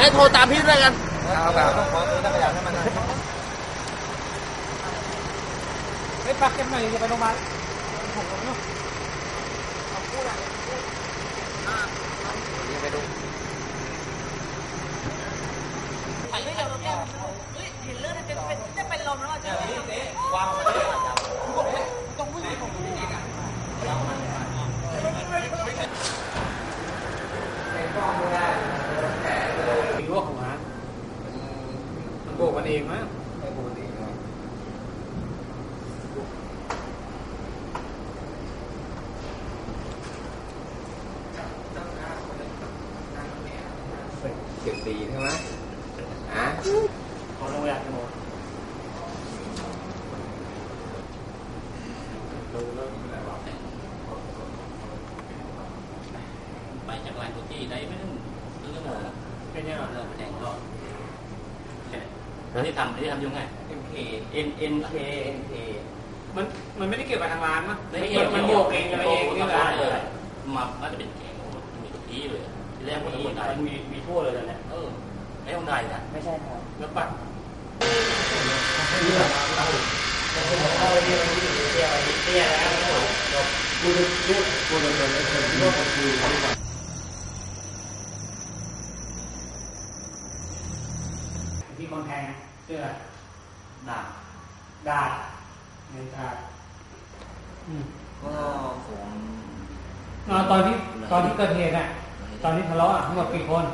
งั้นโทรตามพี่ด้วยกันเอาแบบต้องขอซื้อจักรยานให้มันนะไม่ปักกันหน่อยจะไปโรงพยาบาลผมก็ไม่รู้ไปดูเฮ้ยเดี๋ยวเดี๋ยวเฮ้ยเห็นเลือดเป็นเป็นจะเป็นลมแล้วอะจะวางไปเลย มีลวกของร้าน มันโบกกันเองมั้งไม่ปกติเนาะเจ็ดปีใช่ไหมอะขอลงอยากจะหมดไปจากลานกุฏิได้ไม่ต้องเรื่องอะไรเป็นยังไงเริ่ม แดงก็ที่ทำที่ทำยุ่งไง MK N N K N K มันมันไม่ได้เก็บมาทางร้านมั้งไม่มันโบกเองอะไรเองที่ร้านเลยมาน่าจะเป็นแกงมีทุกที่เลยที่แรกมันคนไทยมันมีมีทั่วเลยเนี่ยเออไอ้คนไทยนะไม่ใช่ครับแล้วปัดที่ค นแทงเสื้อดาบดาดเงินดาดอืมก็ผมอ่าตอนที่ตอนที่เกิดเหตุอะ ตอนที่ทะเลาะอะทั้งหมดกี่คน